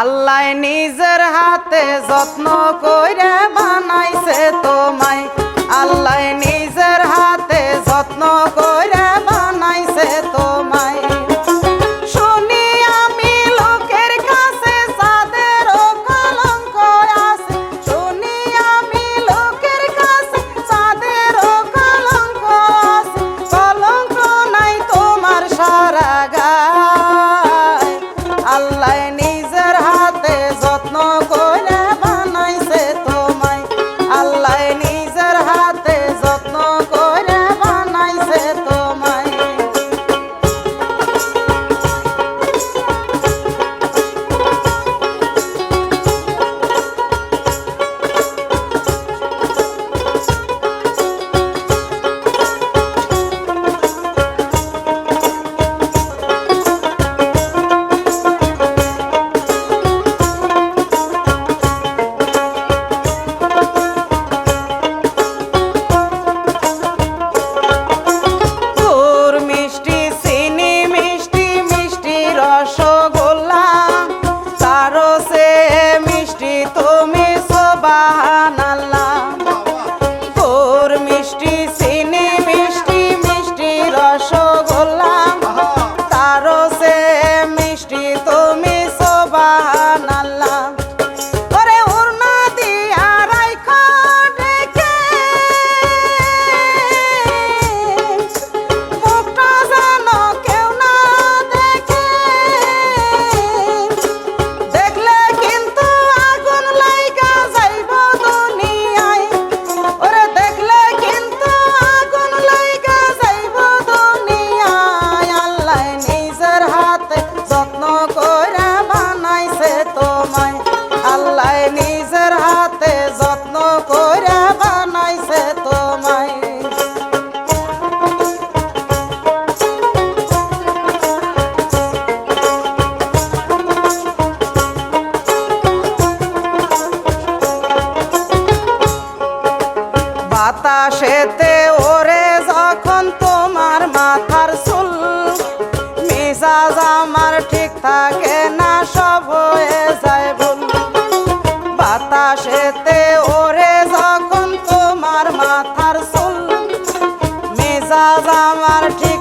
আল্লাহ নিজের হাতে যত্ন করে বানাইছে তোমায়। আল্লাহ বাতাসেতে ওরে যখন তোমার মাথার চুল, মিজাজ আমার ঠিক থাকে না, সব হয়ে যায় ভুল। বাতাসেতে ওরে যখন তোমার মাথার চুল, মিজাজ আমার ঠিক